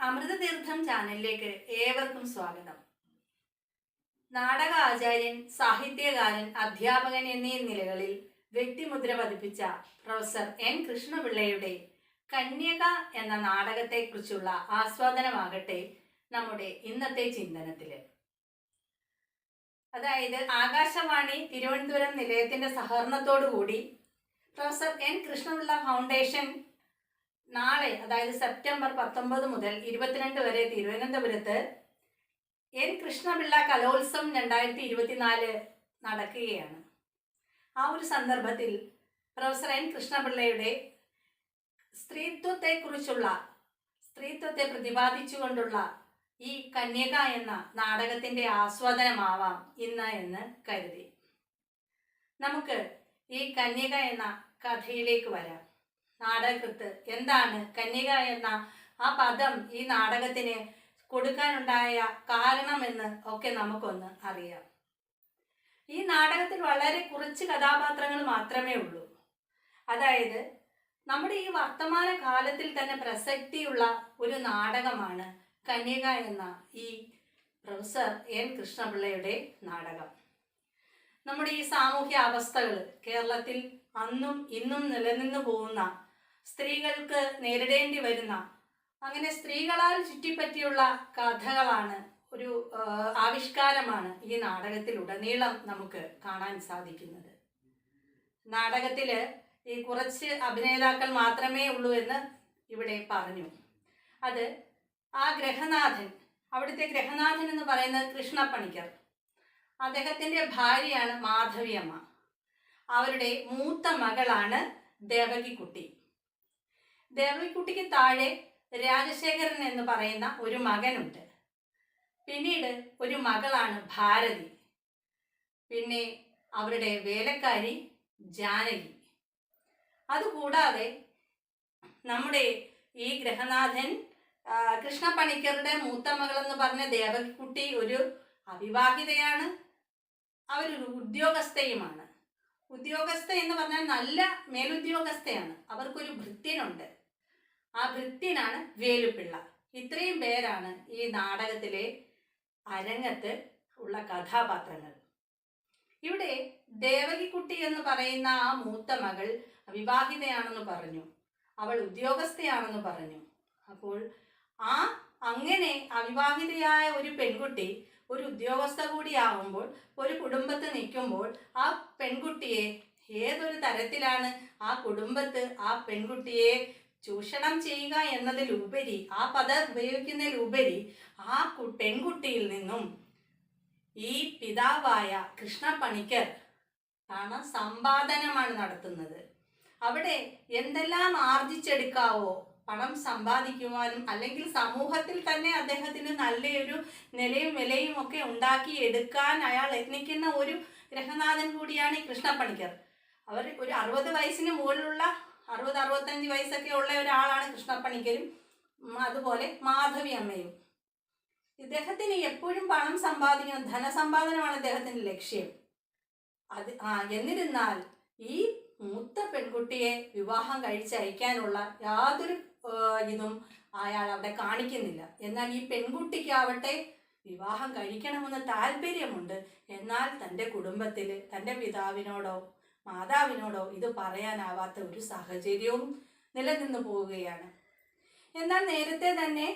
അമൃതതീർത്ഥം ചാനലിലേക്ക് ഏവർക്കും സ്വാഗതം. നാടക ആചാര്യൻ സാഹിത്യകാരൻ അധ്യാപകൻ എന്നീ നിലകളിൽ വ്യക്തിമുദ്ര പതിപ്പിച്ച പ്രൊഫസർ എൻ കൃഷ്ണപിള്ളയുടെ കന്യക എന്ന നാടകത്തെക്കുറിച്ചുള്ള ആസ്വാദനമാകട്ടെ നമ്മുടെ ഇന്നത്തെ ചിന്തനത്തിൽ അതായത് ആകാശവാണി തിരുവനന്തപുരം നിലയത്തിന്റെ സഹകരണത്തോടു കൂടി പ്രൊഫസർ എൻ കൃഷ്ണപിള്ള ഫൗണ്ടേഷൻ നാളെ അതായത് സെപ്റ്റംബർ പത്തൊമ്പത് മുതൽ ഇരുപത്തിരണ്ട് വരെ തിരുവനന്തപുരത്ത് എൻ കൃഷ്ണപിള്ള കലോത്സവം രണ്ടായിരത്തി ഇരുപത്തിനാല് നടക്കുകയാണ്. ആ ഒരു സന്ദർഭത്തിൽ പ്രൊഫസർ എൻ കൃഷ്ണപിള്ളയുടെ സ്ത്രീത്വത്തെക്കുറിച്ചുള്ള സ്ത്രീത്വത്തെ പ്രതിപാദിച്ചുകൊണ്ടുള്ള ഈ കന്യക എന്ന നാടകത്തിന്റെ ആസ്വാദനമാവാം ഇന്ന് എന്ന് കരുതി. നമുക്ക് ഈ കന്യക എന്ന കഥയിലേക്ക് വരാം. നാടകകൃത്ത്. എന്താണ്? കന്യക എന്ന ആ പദം ഈ നാടകത്തിന് കൊടുക്കാനുണ്ടായ കാരണമെന്ന് ഒക്കെ നമുക്കൊന്ന് അറിയാം. ഈ നാടകത്തിൽ വളരെ കുറച്ച് കഥാപാത്രങ്ങൾ മാത്രമേ ഉള്ളൂ. അതായത് നമ്മുടെ ഈ വർത്തമാന കാലത്തിൽ തന്നെ പ്രസക്തിയുള്ള ഒരു നാടകമാണ് കന്യക എന്ന ഈ പ്രൊഫസർ എൻ കൃഷ്ണപിള്ളയുടെ നാടകം. നമ്മുടെ ഈ സാമൂഹ്യ അവസ്ഥകൾ കേരളത്തിൽ അന്നും ഇന്നും നിലനിന്നു പോകുന്ന സ്ത്രീകൾക്ക് നേരിടേണ്ടി വരുന്ന അങ്ങനെ സ്ത്രീകളാൽ ചുറ്റിപ്പറ്റിയുള്ള കഥകളാണ് ഒരു ആവിഷ്കാരമാണ് ഈ നാടകത്തിലുടനീളം നമുക്ക് കാണാൻ സാധിക്കുന്നത്. നാടകത്തിൽ ഈ കുറച്ച് അഭിനേതാക്കൾ മാത്രമേ ഉള്ളൂ എന്ന് ഇവിടെ പറഞ്ഞു. അത് ആ ഗ്രഹനാഥൻ അവിടുത്തെ ഗ്രഹനാഥൻ എന്ന് പറയുന്നത് കൃഷ്ണപ്പണിക്കർ. അദ്ദേഹത്തിന്റെ ഭാര്യയാണ് മാധവിയമ്മ. അവരുടെ മൂത്ത മകളാണ് ദേവകിക്കുട്ടി. ദേവകിക്കുട്ടിക്ക് താഴെ രാജശേഖരൻ എന്ന് പറയുന്ന ഒരു മകനുണ്ട്. പിന്നീട് ഒരു മകളാണ് ഭാരതി. പിന്നെ അവരുടെ വേലക്കാരി ജാനകി. അതുകൂടാതെ നമ്മുടെ ഈ ഗ്രഹനാഥൻ കൃഷ്ണപ്പണിക്കറുടെ മൂത്ത മകളെന്ന് പറഞ്ഞ ദേവൽക്കുട്ടി ഒരു അവിവാഹിതയാണ്. അവരൊരു ഉദ്യോഗസ്ഥയുമാണ്. ഉദ്യോഗസ്ഥ എന്ന് പറഞ്ഞാൽ നല്ല മേലുദ്യോഗസ്ഥയാണ്. അവർക്കൊരു ഭൃത്യനുണ്ട്. ആ ഭൃത്യനാണ് വേലുപിള്ള. ഇത്രയും പേരാണ് ഈ നാടകത്തിലെ അരങ്ങത്ത് ഉള്ള കഥാപാത്രങ്ങൾ. ഇവിടെ ദേവകിക്കുട്ടി എന്ന് പറയുന്ന ആ മൂത്ത മകൾ വിവാഹിതയാണെന്ന് പറഞ്ഞു. അവൾ ഉദ്യോഗസ്ഥയാണെന്ന് പറഞ്ഞു. അപ്പോൾ ആ അങ്ങനെ അവിവാഹിതയായ ഒരു പെൺകുട്ടി ഒരു ഉദ്യോഗസ്ഥ കൂടിയാവുമ്പോൾ ഒരു കുടുംബത്ത് നിൽക്കുമ്പോൾ ആ പെൺകുട്ടിയെ ഏതൊരു തരത്തിലാണ് ആ കുടുംബത്ത് ആ പെൺകുട്ടിയെ ചൂഷണം ചെയ്യുക എന്നതിലുപരി ആ പദം ഉപയോഗിക്കുന്നതിലുപരി ആ പെൺകുട്ടിയിൽ നിന്നും ഈ പിതാവായ കൃഷ്ണപ്പണിക്കർ ആണ് സമ്പാദനമാണ് നടത്തുന്നത്. അവിടെ എന്തെല്ലാം ആർജിച്ചെടുക്കാവോ പണം സമ്പാദിക്കുവാനും അല്ലെങ്കിൽ സമൂഹത്തിൽ തന്നെ അദ്ദേഹത്തിന് നല്ലൊരു നിലയും വിലയും ഒക്കെ ഉണ്ടാക്കി എടുക്കാൻ അയാൾ യത്നിക്കുന്ന ഒരു ഗ്രഹനാഥൻ കൂടിയാണ് ഈ കൃഷ്ണപ്പണിക്കർ. അവർ ഒരു അറുപത് വയസ്സിന് മുകളിലുള്ള അറുപത് അറുപത്തഞ്ച് വയസ്സൊക്കെ ഉള്ള ഒരാളാണ് കൃഷ്ണപ്പണിക്കരും. അതുപോലെ മാധവി അമ്മയും. ഇദ്ദേഹത്തിന് എപ്പോഴും പണം സമ്പാദിക്കണം ധനസമ്പാദനമാണ് അദ്ദേഹത്തിന്റെ ലക്ഷ്യം. അത് ആ എന്നിരുന്നാൽ ഈ മൂത്ത പെൺകുട്ടിയെ വിവാഹം കഴിച്ചയക്കാനുള്ള യാതൊരു ഇതും അയാൾ അവിടെ കാണിക്കുന്നില്ല. എന്നാൽ ഈ പെൺകുട്ടിക്കാവട്ടെ വിവാഹം കഴിക്കണമെന്ന് താല്പര്യമുണ്ട്. എന്നാൽ തന്റെ കുടുംബത്തിൽ തന്റെ പിതാവിനോടോ മാതാവിനോടോ ഇത് പറയാനാവാത്ത ഒരു സാഹചര്യവും നിലനിന്നു പോവുകയാണ്. എന്നാൽ നേരത്തെ തന്നെ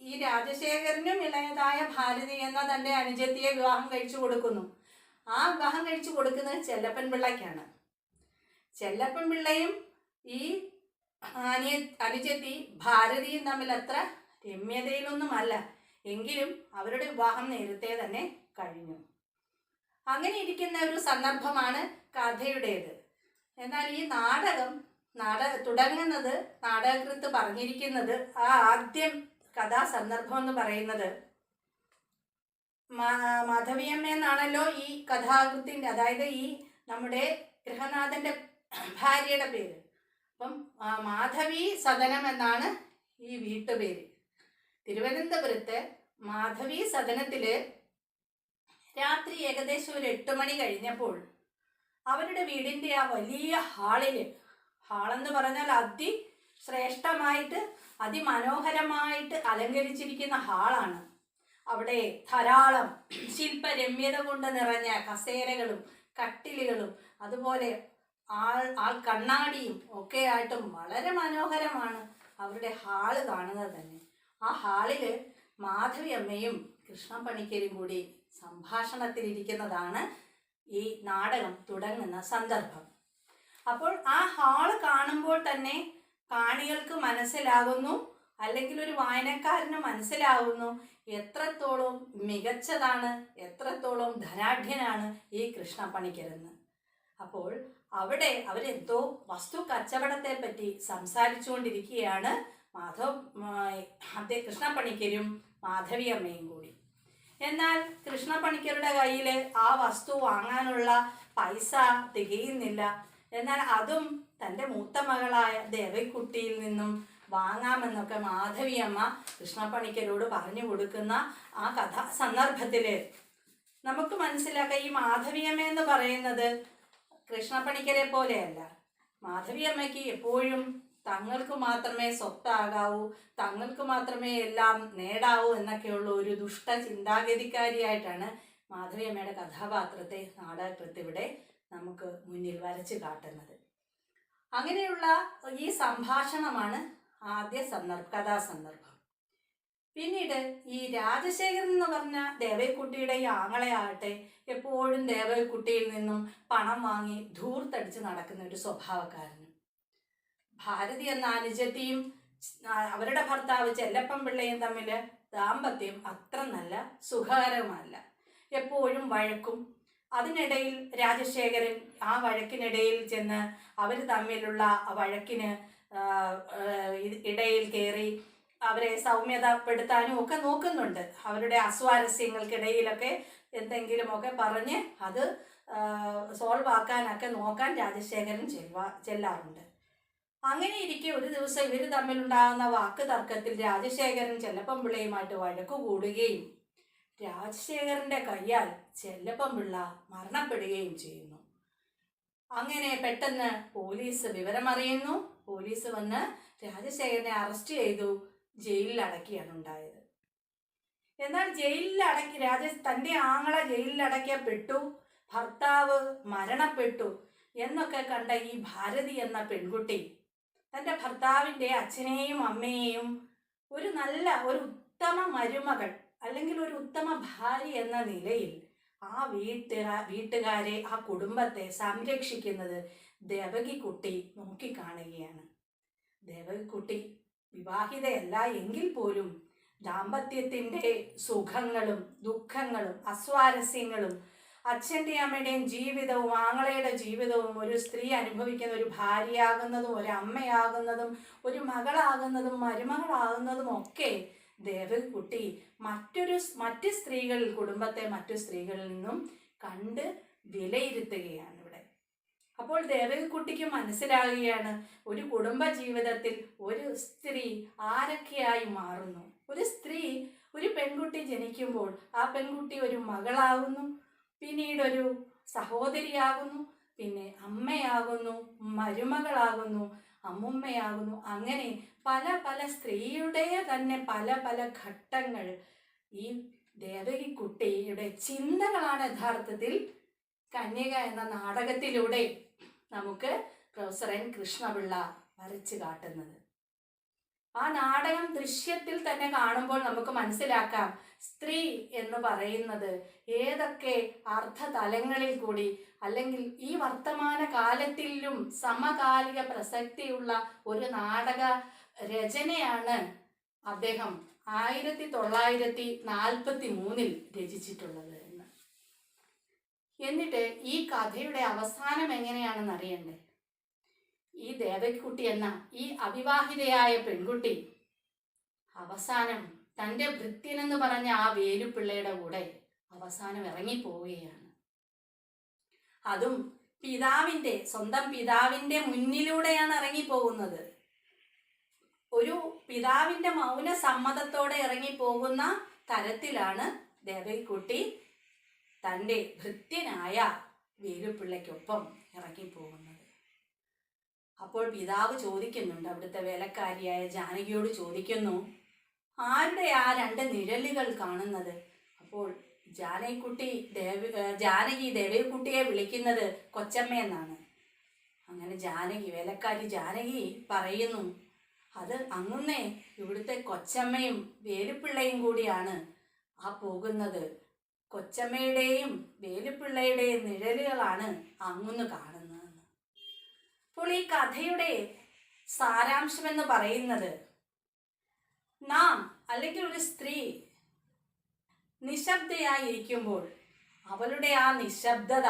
ഈ രാജശേഖരനും ഇളയതായ ഭാരതി എന്ന തന്റെ അനുജത്തിയെ വിവാഹം കഴിച്ചു കൊടുക്കുന്നു. ആ വിവാഹം കഴിച്ചു കൊടുക്കുന്നത് ചെല്ലപ്പൻ പിള്ളയ്ക്കാണ്. ചെല്ലപ്പൻ പിള്ളയും ഈ അനിയ അനുജത്തി ഭാരതിയും തമ്മിൽ അത്ര രമ്യതയിലൊന്നുമല്ല. എങ്കിലും അവരുടെ വിവാഹം നേരത്തെ തന്നെ കഴിഞ്ഞു. അങ്ങനെ ഇരിക്കുന്ന ഒരു സന്ദർഭമാണ് കഥയുടേത്. എന്നാൽ ഈ നാടകം നാടക തുടങ്ങുന്നത് നാടകകൃത്ത് പറഞ്ഞിരിക്കുന്നത് ആ ആദ്യം കഥാസന്ദർഭം എന്ന് പറയുന്നത് മാധവിയമ്മ എന്നാണല്ലോ ഈ കഥാകൃത്തിന്റെ അതായത് ഈ നമ്മുടെ ഗൃഹനാഥന്റെ ഭാര്യയുടെ പേര്. അപ്പം മാധവി സദനം എന്നാണ് ഈ വീട്ടുപേര്. തിരുവനന്തപുരത്ത് മാധവി സദനത്തിൽ രാത്രി ഏകദേശം ഒരു എട്ട് മണി കഴിഞ്ഞപ്പോൾ അവരുടെ വീടിന്റെ ആ വലിയ ഹാളിൽ. ഹാളെന്ന് പറഞ്ഞാൽ അതി ശ്രേഷ്ഠമായിട്ട് അതിമനോഹരമായിട്ട് അലങ്കരിച്ചിരിക്കുന്ന ഹാളാണ്. അവിടെ ധാരാളം ശില്പരമ്യത കൊണ്ട് നിറഞ്ഞ കസേരകളും കട്ടിലുകളും അതുപോലെ ആൾ ആൾ കണ്ണാടിയും ഒക്കെ ആയിട്ടും വളരെ മനോഹരമാണ് അവരുടെ ഹാൾ കാണുന്നത് തന്നെ. ആ ഹാളിൽ മാധവി അമ്മയും കൃഷ്ണ പണിക്കരും കൂടി സംഭാഷണത്തിലിരിക്കുന്നതാണ് ഈ നാടകം തുടങ്ങുന്ന സന്ദർഭം. അപ്പോൾ ആ ഹാൾ കാണുമ്പോൾ തന്നെ കാണികൾക്ക് മനസ്സിലാകുന്നു അല്ലെങ്കിൽ ഒരു വായനക്കാരന് മനസ്സിലാവുന്നു എത്രത്തോളം മികച്ചതാണ് എത്രത്തോളം ധനാഢ്യനാണ് ഈ കൃഷ്ണ പണിക്കരെന്ന് അപ്പോൾ അവിടെ അവരെന്തോ വസ്തു കച്ചവടത്തെ പറ്റി സംസാരിച്ചുകൊണ്ടിരിക്കുകയാണ് മാധവ് കൃഷ്ണ പണിക്കരും മാധവി അമ്മയും കൂടി. എന്നാൽ കൃഷ്ണപ്പണിക്കരുടെ കയ്യിൽ ആ വസ്തു വാങ്ങാനുള്ള പൈസ തികയുന്നില്ല. എന്നാൽ അതും തന്റെ മൂത്ത മകളായ ദേവക്കുട്ടിയിൽ നിന്നും വാങ്ങാമെന്നൊക്കെ മാധവിയമ്മ കൃഷ്ണപ്പണിക്കരോട് പറഞ്ഞു കൊടുക്കുന്ന ആ കഥ സന്ദർഭത്തിൽ നമുക്ക് മനസ്സിലാക്കാം ഈ മാധവിയമ്മ എന്ന് പറയുന്നത് കൃഷ്ണപ്പണിക്കരെ പോലെയല്ല. മാധവിയമ്മയ്ക്ക് എപ്പോഴും തങ്ങൾക്ക് മാത്രമേ സ്വത്താകാവൂ തങ്ങൾക്ക് മാത്രമേ എല്ലാം നേടാവൂ എന്നൊക്കെയുള്ള ഒരു ദുഷ്ട ചിന്താഗതിക്കാരിയായിട്ടാണ് മാധവിയമ്മയുടെ കഥാപാത്രത്തെ നാടകകൃത്ത് ഇവിടെ നമുക്ക് മുന്നിൽ വരച്ച് കാട്ടുന്നത്. അങ്ങനെയുള്ള ഈ സംഭാഷണമാണ് ആദ്യ സന്ദർഭ കഥാസന്ദർഭം. പിന്നീട് ഈ രാജശേഖരൻ എന്ന് പറഞ്ഞ ദേവക്കുട്ടിയുടെ ഈ ആങ്ങളെയാകട്ടെ എപ്പോഴും ദേവക്കുട്ടിയിൽ നിന്നും പണം വാങ്ങി ധൂർത്തടിച്ച് നടക്കുന്ന ഒരു സ്വഭാവക്കാരനും ഭാരതി എന്ന അനുജത്തിയും അവരുടെ ഭർത്താവ് ചെല്ലപ്പൻ പിള്ളയും തമ്മിൽ ദാമ്പത്യം അത്ര നല്ല സുഖകരമല്ല എപ്പോഴും വഴക്കും. അതിനിടയിൽ രാജശേഖരൻ ആ വഴക്കിനിടയിൽ ചെന്ന് അവർ തമ്മിലുള്ള വഴക്കിന് ഇടയിൽ കയറി അവരെ സൗമ്യതപ്പെടുത്താനും ഒക്കെ നോക്കുന്നുണ്ട്. അവരുടെ അസ്വാരസ്യങ്ങൾക്കിടയിലൊക്കെ എന്തെങ്കിലുമൊക്കെ പറഞ്ഞ് അത് സോൾവ് ആക്കാനൊക്കെ നോക്കാൻ രാജശേഖരൻ ചെല്ലാറുണ്ട്. അങ്ങനെ ഇരിക്കെ ഒരു ദിവസം ഇവർ തമ്മിലുണ്ടാകുന്ന വാക്ക് തർക്കത്തിൽ രാജശേഖരൻ ചെല്ലപ്പമ്പിള്ളയുമായിട്ട് വഴക്കു കൂടുകയും രാജശേഖരന്റെ കയ്യാൽ ചെല്ലപ്പമ്പിള്ള മരണപ്പെടുകയും ചെയ്യുന്നു. അങ്ങനെ പെട്ടെന്ന് പോലീസ് വിവരമറിയുന്നു. പോലീസ് വന്ന് രാജശേഖരനെ അറസ്റ്റ് ചെയ്തു. ജയിലിൽ അടക്കിയാണ് ഉണ്ടായത്. എന്നാൽ ജയിലിൽ അടക്കി രാജ തന്റെ ആങ്ങളെ ജയിലിൽ അടയ്ക്കപ്പെട്ടു ഭർത്താവ് മരണപ്പെട്ടു. എന്നൊക്കെ കണ്ട ഈ ഭാരതി എന്ന പെൺകുട്ടി തന്റെ ഭർത്താവിന്റെ അച്ഛനെയും അമ്മയെയും ഒരു നല്ല ഒരു ഉത്തമ മരുമകൾ അല്ലെങ്കിൽ ഒരു ഉത്തമ ഭാര്യ എന്ന നിലയിൽ ആ വീട്ടുകാ വീട്ടുകാരെ ആ കുടുംബത്തെ സംരക്ഷിക്കുന്നത് ദേവകിക്കുട്ടി നോക്കിക്കാണുകയാണ്. ദേവകിക്കുട്ടി വിവാഹിതയല്ല എങ്കിൽ പോലും ദാമ്പത്യത്തിന്റെ സുഖങ്ങളും ദുഃഖങ്ങളും അസ്വാരസ്യങ്ങളും അച്ഛന്റെ അമ്മയുടെയും ജീവിതവും ആങ്ങളയുടെ ജീവിതവും ഒരു സ്ത്രീ അനുഭവിക്കുന്ന ഒരു ഭാര്യയാകുന്നതും ഒരു അമ്മയാകുന്നതും ഒരു മകളാകുന്നതും മരുമകളാകുന്നതും ഒക്കെ ദേവകുട്ടി മറ്റൊരു മറ്റ് സ്ത്രീകളിൽ കുടുംബത്തെ മറ്റു സ്ത്രീകളിൽ നിന്നും കണ്ട് വിലയിരുത്തുകയാണ് ഇവിടെ. അപ്പോൾ ദേവകുട്ടിക്ക് മനസ്സിലാകുകയാണ് ഒരു കുടുംബ ജീവിതത്തിൽ ഒരു സ്ത്രീ ആരൊക്കെയായി മാറുന്നു. ഒരു സ്ത്രീ ഒരു പെൺകുട്ടി ജനിക്കുമ്പോൾ ആ പെൺകുട്ടി ഒരു മകളാകുന്നു പിന്നീട് ഒരു സഹോദരിയാകുന്നു പിന്നെ അമ്മയാകുന്നു മരുമകളാകുന്നു അമ്മുമ്മയാകുന്നു അങ്ങനെ പല പല സ്ത്രീയുടെ തന്നെ പല പല ഘട്ടങ്ങൾ. ഈ ദേവകി കുട്ടിയുടെ ചിന്തകളാണ് യഥാർത്ഥത്തിൽ കന്യക എന്ന നാടകത്തിലൂടെ നമുക്ക് പ്രൊഫസർ എൻ കൃഷ്ണപിള്ള വരച്ചു കാട്ടുന്നത്. ആ നാടകം ദൃശ്യത്തിൽ തന്നെ കാണുമ്പോൾ നമുക്ക് മനസ്സിലാക്കാം. സ്ത്രീ എന്ന് പറയുന്നത് ഏതൊക്കെ അർത്ഥ തലങ്ങളിൽ കൂടി അല്ലെങ്കിൽ ഈ വർത്തമാന കാലത്തിലും സമകാലിക പ്രസക്തിയുള്ള ഒരു നാടക രചനയാണ് അദ്ദേഹം ആയിരത്തി തൊള്ളായിരത്തി നാൽപ്പത്തി മൂന്നിൽ രചിച്ചിട്ടുള്ളത് എന്ന്. എന്നിട്ട് ഈ കഥയുടെ അവസാനം എങ്ങനെയാണെന്ന് അറിയണ്ടേ? ഈ ദേവക്കുട്ടി എന്ന ഈ അവിവാഹിതയായ പെൺകുട്ടി അവസാനം തന്റെ ഭൃത്യനെന്ന് പറഞ്ഞ ആ വേലുപിള്ളയുടെ കൂടെ അവസാനം ഇറങ്ങിപ്പോവുകയാണ്. അതും പിതാവിന്റെ സ്വന്തം പിതാവിന്റെ മുന്നിലൂടെയാണ് ഇറങ്ങിപ്പോകുന്നത്. ഒരു പിതാവിന്റെ മൗന സമ്മതത്തോടെ ഇറങ്ങിപ്പോകുന്ന തരത്തിലാണ് ദേവകുട്ടി തന്റെ ഭൃത്യനായ വേലുപിള്ളയ്ക്കൊപ്പം ഇറങ്ങിപ്പോകുന്നത്. അപ്പോൾ പിതാവ് ചോദിക്കുന്നുണ്ട് അവിടുത്തെ വേലക്കാരിയായ ജാനകിയോട് ചോദിക്കുന്നു ആരുടെ ആ രണ്ട് നിഴലുകൾ കാണുന്നത്? അപ്പോൾ ജാനകിക്കുട്ടി ദേവി ജാനകി ദേവികുട്ടിയെ വിളിക്കുന്നത് കൊച്ചമ്മ എന്നാണ് അങ്ങനെ ജാനകി വേലക്കാരി ജാനകി പറയുന്നു അത് അങ്ങുന്നേ ഇവിടുത്തെ കൊച്ചമ്മയും വേലുപ്പിള്ളയും കൂടിയാണ് ആ പോകുന്നത്. കൊച്ചമ്മയുടെയും വേലുപ്പിള്ളയുടെയും നിഴലുകളാണ് അങ്ങുന്ന് കാണുന്നതെന്ന് അപ്പോൾ ഈ കഥയുടെ സാരാംശം എന്ന് പറയുന്നത് നാം അല്ലെങ്കിൽ ഒരു സ്ത്രീ നിശബ്ദയായിരിക്കുമ്പോൾ അവളുടെ ആ നിശബ്ദത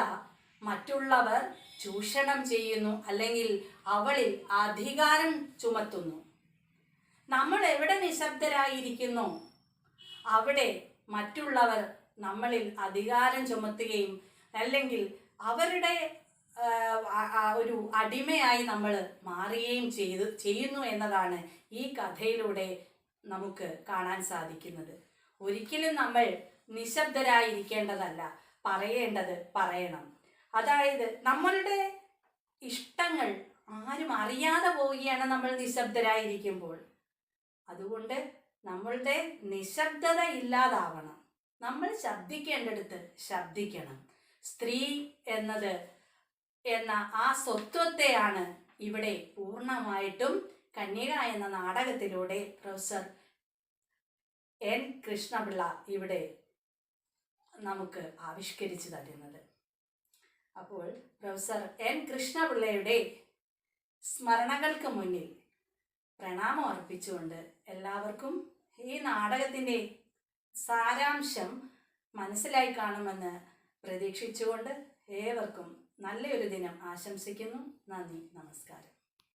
മറ്റുള്ളവർ ചൂഷണം ചെയ്യുന്നു അല്ലെങ്കിൽ അവളിൽ അധികാരം ചുമത്തുന്നു. നമ്മൾ എവിടെ നിശബ്ദരായിരിക്കുന്നു? അവിടെ മറ്റുള്ളവർ നമ്മളിൽ അധികാരം ചുമത്തുകയും അല്ലെങ്കിൽ അവരുടെ ഒരു അടിമയായി നമ്മൾ മാറുകയും ചെയ്തു ചെയ്യുന്നു എന്നതാണ് ഈ കഥയിലൂടെ നമുക്ക് കാണാൻ സാധിക്കുന്നത്. ഒരിക്കലും നമ്മൾ നിശബ്ദരായിരിക്കേണ്ടതല്ല പറയേണ്ടത് പറയണം. അതായത് നമ്മളുടെ ഇഷ്ടങ്ങൾ ആരും അറിയാതെ പോവുകയാണ് നമ്മൾ നിശബ്ദരായിരിക്കുമ്പോൾ. അതുകൊണ്ട് നമ്മളുടെ നിശബ്ദത ഇല്ലാതാവണം. നമ്മൾ ശബ്ദിക്കേണ്ടടുത്ത് ശബ്ദിക്കണം. സ്ത്രീ എന്നത് എന്ന ആ സ്വത്വത്തെയാണ് ഇവിടെ പൂർണമായിട്ടും കന്യക എന്ന നാടകത്തിലൂടെ പ്രൊഫസർ എൻ കൃഷ്ണപിള്ള ഇവിടെ നമുക്ക് ആവിഷ്കരിച്ചു തരുന്നത്. അപ്പോൾ പ്രൊഫസർ എൻ കൃഷ്ണപിള്ളയുടെ സ്മരണകൾക്ക് മുന്നിൽ പ്രണാമം അർപ്പിച്ചുകൊണ്ട് എല്ലാവർക്കും ഈ നാടകത്തിന്റെ സാരാംശം മനസ്സിലായി കാണുമെന്ന് പ്രതീക്ഷിച്ചുകൊണ്ട് ഏവർക്കും നല്ലൊരു ദിനം ആശംസിക്കുന്നു. നന്ദി. നമസ്കാരം.